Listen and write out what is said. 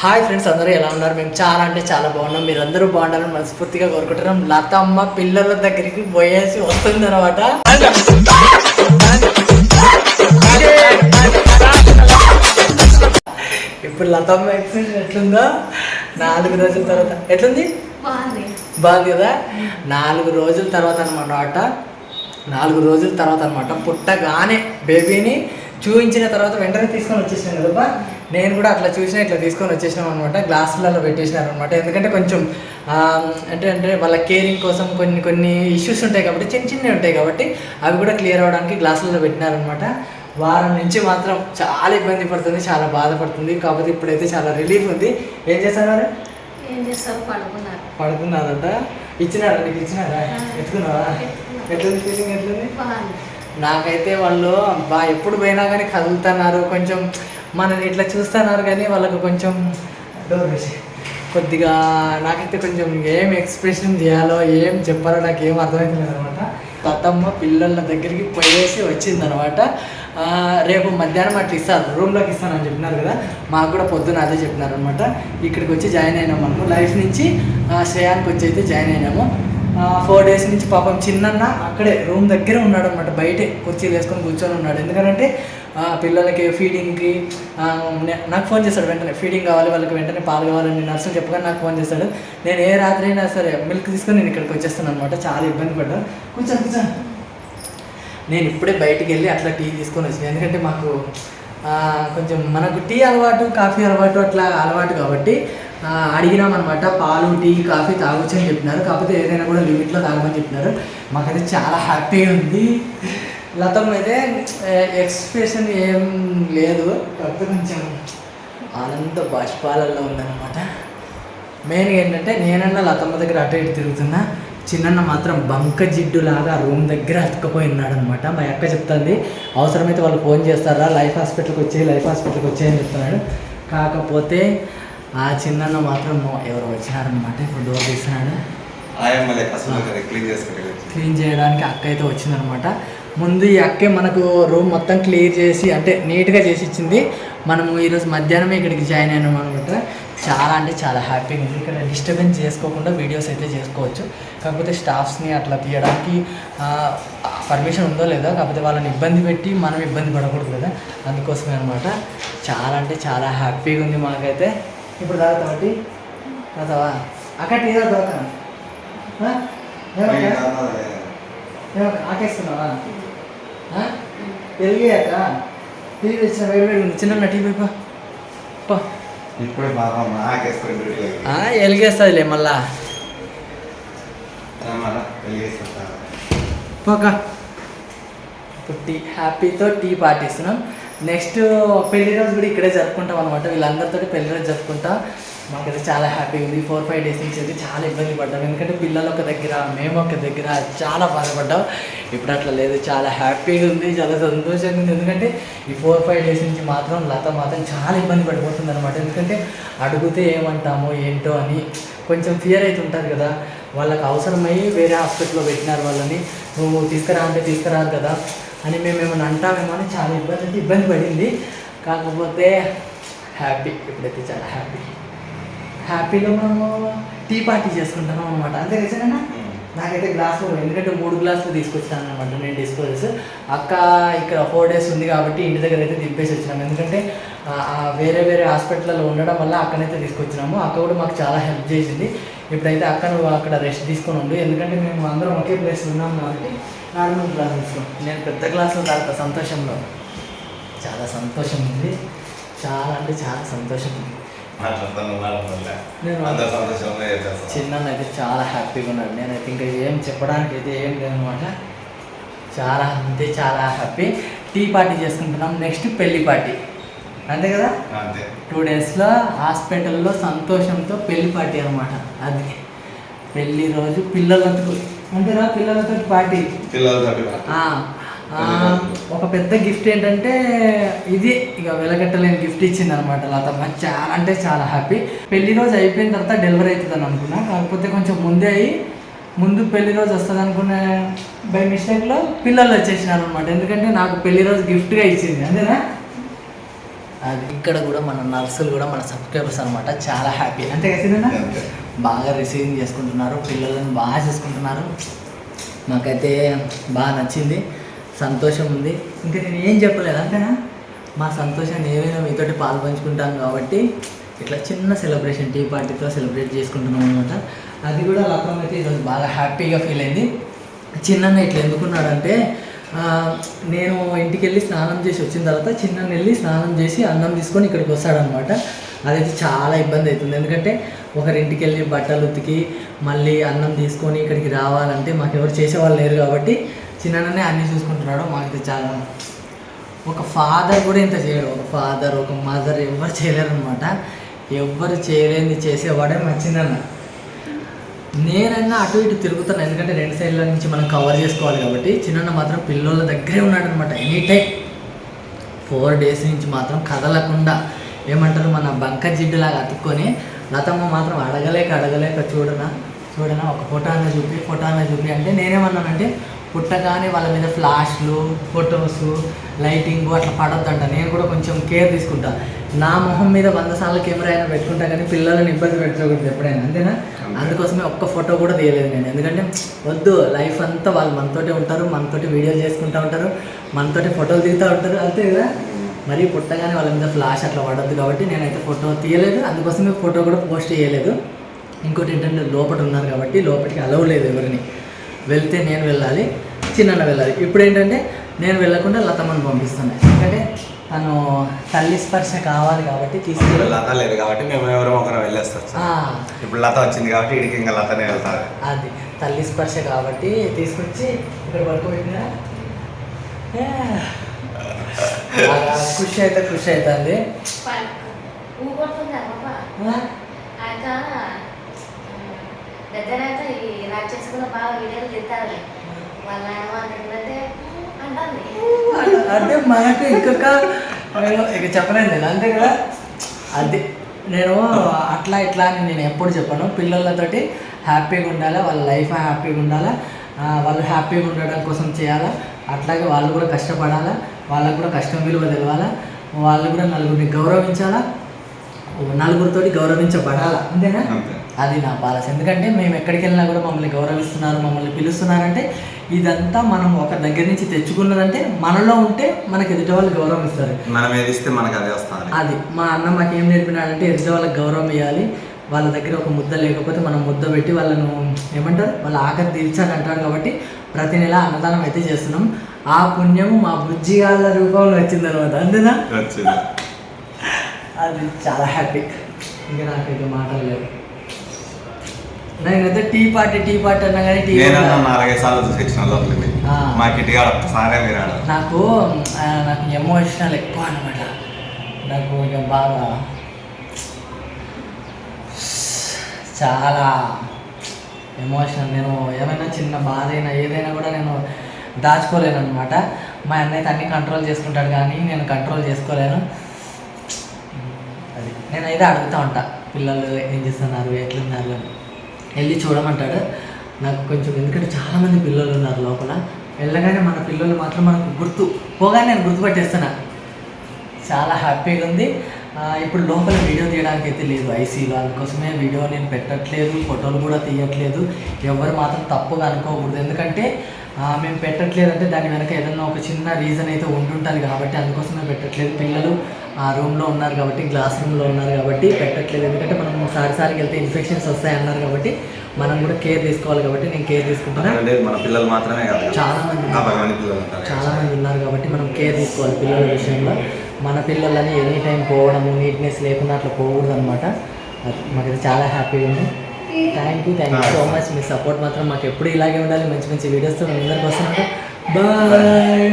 Hi friends అందరూ ఎలా ఉన్నారు? మేము చాలా అంటే చాలా బాగున్నాం. మీరు అందరూ బాగుండాలని మనస్ఫూర్తిగా కోరుకుంటున్నాం. లతమ్మ పిల్లల దగ్గరికి పోయేసి వస్తుంది అనమాట ఇప్పుడు లతమ్మ ఎక్స్పీరియన్స్ ఎట్లుందో? నాలుగు రోజుల తర్వాత. ఎట్లుంది? బాగుంది. కదా? నాలుగు రోజుల తర్వాత అనమాట నాలుగు రోజుల తర్వాత అనమాట పుట్టగానే బేబీని చూపించిన తర్వాత వెంటనే తీసుకొని వచ్చేసినాను కదబ్బా నేను కూడా అట్లా చూసిన ఇట్లా తీసుకొని వచ్చేసినాం అనమాట గ్లాసులలో పెట్టేసినారు అనమాట ఎందుకంటే కొంచెం అంటే అంటే వాళ్ళ కేరింగ్ కోసం కొన్ని కొన్ని ఇష్యూస్ ఉంటాయి కాబట్టి చిన్న చిన్నవి ఉంటాయి కాబట్టి అవి కూడా క్లియర్ అవ్వడానికి గ్లాసులలో పెట్టినారనమాట వారం నుంచి మాత్రం చాలా ఇబ్బంది పడుతుంది చాలా బాధపడుతుంది. కాకపోతే ఇప్పుడైతే చాలా రిలీఫ్ ఉంది. ఏం చేస్తున్నారు ఏం చేస్తారు పడుకున్నారు. పడుకున్నారంట. ఇచ్చినారా? నీకు ఇచ్చినారా? ఎత్తుకున్నావా? ఎట్లుంది ఫీలింగ్ ఎట్లుంది? నాకైతే వాళ్ళు బా ఎప్పుడు పోయినా కానీ కదులుతున్నారు. కొంచెం మనని ఇట్లా చూస్తున్నారు కానీ వాళ్ళకు కొంచెం డోర్ కొద్దిగా నాకైతే కొంచెం ఏం ఎక్స్ప్రెషన్ చేయాలో ఏం చెప్పాలో నాకు ఏం అర్థమవుతుంది అనమాట తతమ్మ పిల్లల దగ్గరికి పోయేసి వచ్చిందనమాట. రేపు మధ్యాహ్నం అట్లా ఇస్తారు. రూమ్లోకి ఇస్తానని చెప్పినారు కదా. మాకు కూడా పొద్దున అదే చెప్పినారు అనమాట ఇక్కడికి వచ్చి జాయిన్ అయినాము మనము. లైఫ్ నుంచి శ్రేయానికి వచ్చి అయితే జాయిన్ అయినాము. ఫోర్ డేస్ నుంచి పాపం చిన్నన్న అక్కడే రూమ్ దగ్గరే ఉన్నాడు అనమాట బయటే కుర్చీలు వేసుకొని కూర్చొని ఉన్నాడు. ఎందుకంటే పిల్లలకి ఫీడింగ్కి నాకు ఫోన్ చేస్తాడు వెంటనే. ఫీడింగ్ కావాలి వాళ్ళకి వెంటనే పాలు కావాలని నర్సులు చెప్పగానే నాకు ఫోన్ చేస్తాడు. నేను ఏ రాత్రి అయినా సరే మిల్క్ తీసుకొని నేను ఇక్కడికి వచ్చేస్తాను అనమాట చాలా ఇబ్బంది పడ్డా. కూర్చో కూర్చో. నేను ఇప్పుడే బయటికి వెళ్ళి అట్లా టీ తీసుకొని వచ్చాను. ఎందుకంటే మాకు కొంచెం మనకు టీ అలవాటు కాఫీ అలవాటు అట్లా అలవాటు కాబట్టి అడిగినామన్నమాట పాలు టీ కాఫీ తాగొచ్చు అని చెప్పినారు. కాకపోతే ఏదైనా కూడా లిమిట్లో తాగమని చెప్పినారు. మాకైతే చాలా హ్యాపీగా ఉంది. లతం అయితే ఎక్స్ప్రెషన్ ఏం లేదు. కాకపోతే కొంచెం ఆనంద బాష్పాలలో ఉందన్నమాట. మెయిన్గా ఏంటంటే నేనన్నా లతమ్మ దగ్గర అటు ఇటు తిరుగుతున్నా. చిన్నన్న మాత్రం బంక జిడ్డులాగా రూమ్ దగ్గర అతుక్కపోయి ఉన్నాడు అనమాట మా అక్క చెప్తుంది అవసరమైతే వాళ్ళు ఫోన్ చేస్తారా? లైఫ్ హాస్పిటల్కి వచ్చే లైఫ్ హాస్పిటల్కి వచ్చేయని చెప్తున్నాడు. కాకపోతే ఆ చిన్నన్న మాత్రం ఎవరు వచ్చినారనమాట ఇప్పుడు డోర్ చేసుకుంటే క్లీన్ చేయడానికి అక్క అయితే వచ్చిందనమాట ముందు ఈ అక్కే మనకు రూమ్ మొత్తం క్లియర్ చేసి అంటే నీట్గా చేసి ఇచ్చింది మనము ఈరోజు మధ్యాహ్నమే ఇక్కడికి జాయిన్ అయినాం అనమాట చాలా అంటే చాలా హ్యాపీగా ఉంది. ఇక్కడ డిస్టర్బెన్స్ చేసుకోకుండా వీడియోస్ అయితే చేసుకోవచ్చు. కాకపోతే స్టాఫ్స్ని అట్లా తీయడానికి పర్మిషన్ ఉందో లేదో కాకపోతే వాళ్ళని ఇబ్బంది పెట్టి మనం ఇబ్బంది పడకూడదు కదా. అందుకోసమే అనమాట చాలా అంటే చాలా హ్యాపీగా ఉంది మాకైతే. ఇప్పుడు తాగుతావా టీ తాగుతావా అక్కడ టీ తాగుతావా? ఏమక్క? ఆకేస్తున్నావా? పెరిగాక టీవీ తెచ్చిన వేడి చిన్న టీవీ పా. ఇప్పుడే ఎలిగేస్తుందిలే మళ్ళా. పోక. ఇప్పుడు టీ హ్యాపీతో టీ పాటిస్తున్నాం. నెక్స్ట్ పెళ్ళి రోజు కూడా ఇక్కడే జరుపుకుంటాం అనమాట వీళ్ళందరితో పెళ్ళి రోజు జరుపుకుంటా. మాకైతే చాలా హ్యాపీగా ఉంది. ఫోర్ ఫైవ్ డేస్ నుంచి అయితే చాలా ఇబ్బంది పడ్డాం. ఎందుకంటే పిల్లలు ఒక దగ్గర మేము ఒక దగ్గర చాలా బాధపడ్డాం. ఇప్పుడు అట్లా లేదు. చాలా హ్యాపీగా ఉంది. చాలా సంతోషంగా ఉంది. ఎందుకంటే ఈ ఫోర్ ఫైవ్ డేస్ నుంచి మాత్రం లత మాత్రం చాలా ఇబ్బంది పడిపోతుంది అనమాట ఎందుకంటే అడిగితే ఏమంటామో ఏంటో అని కొంచెం ఫియర్ అయితే ఉంటుంది కదా. వాళ్ళకి అవసరమై వేరే హాస్పిటల్లో పెట్టినారు వాళ్ళని. నువ్వు తీసుకురా అంటే తీసుకురాదు కదా. అని మేము ఏమైనా అంటామేమో అని చాలా ఇబ్బంది అయితే ఇబ్బంది పడింది. కాకపోతే హ్యాపీ. ఇప్పుడైతే చాలా హ్యాపీ. హ్యాపీగా మనము టీ పార్టీ చేసుకుంటాం అనమాట అంతే కదా నాకైతే గ్లాసులు ఎందుకంటే మూడు గ్లాసులు తీసుకొచ్చాను అనమాట నేను డిస్పోజల్స్ అక్క ఇక్కడ ఫోర్ డేస్ ఉంది కాబట్టి ఇంటి దగ్గర అయితే దింపేసి వచ్చినాము ఎందుకంటే వేరే వేరే హాస్పిటల్లో ఉండడం వల్ల అక్కనైతే తీసుకొచ్చినాము. అక్క కూడా మాకు చాలా హెల్ప్ చేసింది. ఇప్పుడైతే అక్క నువ్వు అక్కడ రెస్ట్ తీసుకొని ఉండు. ఎందుకంటే మేము అందరం ఒకే ప్లేస్ ఉన్నాం కాబట్టి నార్మల్ గ్లాస్ తీసుకో నేను పెద్ద గ్లాసులో తాగుతా సంతోషంలో. చాలా సంతోషం ఉంది చాలా అంటే చాలా సంతోషం ఉంది చిన్న అయితే చాలా హ్యాపీగా ఉన్నాడు నేనైతే ఇంకా ఏం చెప్పడానికి అయితే ఏం లేదనమాట చాలా అంటే చాలా హ్యాపీ. టీ పార్టీ చేసుకుంటున్నాం. నెక్స్ట్ పెళ్ళి పార్టీ. అంతే కదా? అంతే. టూ డేస్లో హాస్పిటల్లో సంతోషంతో పెళ్ళి పార్టీ అనమాట అది. పెళ్ళి రోజు పిల్లలతో అంతేనా పిల్లలతో పార్టీ. ఆ, ఒక పెద్ద గిఫ్ట్ ఏంటంటే ఇది ఇక వెలగట్టలేని గిఫ్ట్ ఇచ్చింది అనమాట లతమ్మ. చాలా అంటే చాలా హ్యాపీ. పెళ్ళి రోజు అయిపోయిన తర్వాత డెలివరీ అవుతుందని అనుకున్నా. కాకపోతే కొంచెం ముందే అయ్యి ముందు పెళ్ళి రోజు వస్తుంది అనుకునే బై మిస్టేక్లో పిల్లలు వచ్చేసినారు అనమాట ఎందుకంటే నాకు పెళ్ళి రోజు గిఫ్ట్గా ఇచ్చింది. అంతేనా? ఇక్కడ కూడా మన నర్సులు కూడా మన సబ్స్క్రైబర్స్ అనమాట చాలా హ్యాపీ. అంతే. కదా. బాగా రిసీవింగ్ చేసుకుంటున్నారు పిల్లలను బాగా చేసుకుంటున్నారు. నాకైతే బాగా నచ్చింది సంతోషం ఉంది. ఇంకా నేను ఏం చెప్పలేదు అంతేనా? మా సంతోషాన్ని ఏమైనా మీతోటి పాలు పంచుకుంటాను కాబట్టి ఇట్లా చిన్న సెలబ్రేషన్ టీ పార్టీతో సెలబ్రేట్ చేసుకుంటున్నాం అనమాట అది కూడా లతం అయితే ఈరోజు బాగా హ్యాపీగా ఫీల్ అయింది. చిన్న ఇట్లా ఎందుకున్నాడంటే నేను ఇంటికి వెళ్ళి స్నానం చేసి వచ్చిన తర్వాత చిన్న వెళ్ళి స్నానం చేసి అన్నం తీసుకొని ఇక్కడికి వస్తాడనమాట అదైతే చాలా ఇబ్బంది అవుతుంది. ఎందుకంటే ఒకరింటికి వెళ్ళి బట్టలు ఉతికి మళ్ళీ అన్నం తీసుకొని ఇక్కడికి రావాలంటే మాకు ఎవరు చేసేవాళ్ళు లేరు కాబట్టి చిన్ననే అన్నీ చూసుకుంటున్నాడు. మాకైతే చాలా ఒక ఫాదర్ కూడా ఇంత చేయడు. ఒక ఫాదర్ ఒక మదర్ ఎవరు చేయలేరు అనమాట ఎవరు చేయలేని చేసేవాడే మా చిన్నన్న. నేనన్నా అటు ఇటు తిరుగుతాను ఎందుకంటే రెండు సైడ్ల నుంచి మనం కవర్ చేసుకోవాలి కాబట్టి చిన్న మాత్రం పిల్లల దగ్గరే ఉన్నాడు అనమాట ఎనీ టైం ఫోర్ డేస్ నుంచి మాత్రం కదలకుండా ఏమంటారు మన బంక జిడ్డులాగా అతుక్కొని లతమ్మ మాత్రం అడగలేక అడగలేక చూడనా చూడనా ఒక ఫోటో అన్న చూపి ఫోటో అన్న చూపి అంటే నేనేమన్నానంటే పుట్టగానే వాళ్ళ మీద ఫ్లాష్లు ఫొటోస్ లైటింగ్ అట్లా పడొద్దంట. నేను కూడా కొంచెం కేర్ తీసుకుంటా. నా మొహం మీద వంద సార్లు కెమెరా అయినా పెట్టుకుంటా కానీ పిల్లలను ఇబ్బంది పెట్టకూడదు ఎప్పుడైనా అంతేనా? అందుకోసమే ఒక్క ఫోటో కూడా తీయలేదు నేను. ఎందుకంటే వద్దు లైఫ్ అంతా వాళ్ళు మనతోటే ఉంటారు మనతోటి వీడియోలు చేసుకుంటూ ఉంటారు మనతోటి ఫోటోలు దిగుతూ ఉంటారు అంతే కదా? మరి పుట్టగానే వాళ్ళ మీద ఫ్లాష్ అట్లా పడద్దు కాబట్టి నేనైతే ఫోటో తీయలేదు. అందుకోసమే ఫోటో కూడా పోస్ట్ చేయలేదు. ఇంకోటి ఏంటంటే లోపల ఉన్నారు కాబట్టి లోపలికి అలవ్ లేదు ఎవరిని. వెళ్తే నేను వెళ్ళాలి. చిన్న వెళ్ళాలి. ఇప్పుడు ఏంటంటే నేను వెళ్ళకుండా లతమ్మని పంపిస్తాను. ఎందుకంటే తను తల్లి స్పర్శ కావాలి కాబట్టి తీసుకెళ్ళి లత లేదు కాబట్టి మేము ఎవరో ఒకరు సార్. ఇప్పుడు లత వచ్చింది కాబట్టి ఇడికి ఇంకా లతనే వెళ్తారు. అది. తల్లి స్పర్శ కాబట్టి తీసుకొచ్చి ఇక్కడ పడుకోబెట్టినా బాగా ఖుషి అయితే ఖుషి అవుతుంది. ఈ రాక్షసు కూడా బాగా వీడియోలు తింటారు అంటే మనకు ఇంకొక ఇక చెప్పలేను అంతే కదా? అది నేను అట్లా ఇట్లా అని నేను ఎప్పుడు చెప్పను. పిల్లలతోటి హ్యాపీగా ఉండాలా వాళ్ళ లైఫ్ హ్యాపీగా ఉండాలా వాళ్ళు హ్యాపీగా ఉండడం కోసం చేయాలా అట్లాగే వాళ్ళు కూడా కష్టపడాలా వాళ్ళకు కూడా కష్టం విలువ తెలవాలా వాళ్ళు కూడా నలుగురిని గౌరవించాలా నలుగురితోటి గౌరవించబడాలా అంతేనా? అంతే. అది నా పాలసీ. ఎందుకంటే మేము ఎక్కడికి వెళ్ళినా కూడా మమ్మల్ని గౌరవిస్తున్నారు మమ్మల్ని పిలుస్తున్నారంటే ఇదంతా మనం ఒక దగ్గర నుంచి తెచ్చుకున్నదంటే మనలో ఉంటే మనకి ఎదుటి వాళ్ళు గౌరవం ఇస్తారు. మనం ఏది ఇస్తే మనకు అదే వస్తుంది. అది మా అన్న మాకు ఏం నేర్పినాడంటే ఎదుటి వాళ్ళకి గౌరవం ఇవ్వాలి వాళ్ళ దగ్గర ఒక ముద్ద లేకపోతే మనం ముద్ద పెట్టి వాళ్ళను ఏమంటారు? వాళ్ళ ఆకలి తీర్చాలి అంటారు కాబట్టి ప్రతి నెల అన్నదానం అయితే చేస్తున్నాం. ఆ పుణ్యము మా బుజ్జిగాళ్ళ రూపంలో వచ్చిందనమాట అంతేనా? వచ్చింది. అది చాలా హ్యాపీ. ఇంకా నాకైతే మాటలు లేవు. నేనైతే టీ పార్టీ టీ పార్టీ అన్నా కానీ టీ నేనన్నా నాలుగైదు సార్లు చూసి ఇచ్చిన లోపలికి. మా కిట్టిగా ఒక్కసారే మీరు ఆడ నాకు నాకు ఎమోషనల్ ఎక్కువ అనమాట నాకు ఇక బాగా చాలా ఎమోషనల్ నేను ఏమైనా చిన్న బాధ అయినా ఏదైనా కూడా నేను దాచుకోలేను అనమాట మా అన్నయ్య అన్ని కంట్రోల్ చేసుకుంటాడు కానీ నేను కంట్రోల్ చేసుకోలేను. అది. నేనైతే అడుగుతూ ఉంటా పిల్లలు ఏం చేస్తున్నారు ఎట్లున్నారు అని. వెళ్ళి చూడమంటాడు. నాకు కొంచెం ఎందుకంటే చాలామంది పిల్లలు ఉన్నారు లోపల. వెళ్ళగానే మన పిల్లలు మాత్రం మనకు గుర్తు పోగానే నేను గుర్తుపట్టేస్తున్నా. చాలా హ్యాపీగా ఉంది. ఇప్పుడు లోపల వీడియో తీయడానికి అయితే లేదు ఐసీలో. అందుకోసమే వీడియో నేను పెట్టట్లేదు ఫోటోలు కూడా తీయట్లేదు. ఎవరు మాత్రం తప్పుగా అనుకోకూడదు. ఎందుకంటే మేము పెట్టట్లేదంటే దాని వెనక ఏదన్నా ఒక చిన్న రీజన్ అయితే ఉంటుంటుంది కాబట్టి అందుకోసమే పెట్టట్లేదు. పిల్లలు ఆ రూమ్లో ఉన్నారు కాబట్టి గ్లాస్ రూమ్లో ఉన్నారు కాబట్టి పెట్టట్లేదు. ఎందుకంటే మనం సారి సారికి వెళ్తే ఇన్ఫెక్షన్స్ వస్తాయి అన్నారు కాబట్టి మనం కూడా కేర్ తీసుకోవాలి కాబట్టి నేను కేర్ తీసుకుంటున్నా. అంటే మన పిల్లలు మాత్రమే చాలా మంది చాలా మంది ఉన్నారు కాబట్టి మనం కేర్ తీసుకోవాలి పిల్లల విషయంలో. మన పిల్లలని ఎనీ టైం పోవడము నీట్నెస్ లేకుండా అట్లా పోకూడదు అనమాట మాకైతే చాలా హ్యాపీగా ఉంది. Thank you thank you so much me support మాత్రం మాకు ఎప్పుడు ఇలాగే ఉండాలి. మంచి మంచి వీడియోస్తో మేము అందరికి వస్తున్నాం బాయ్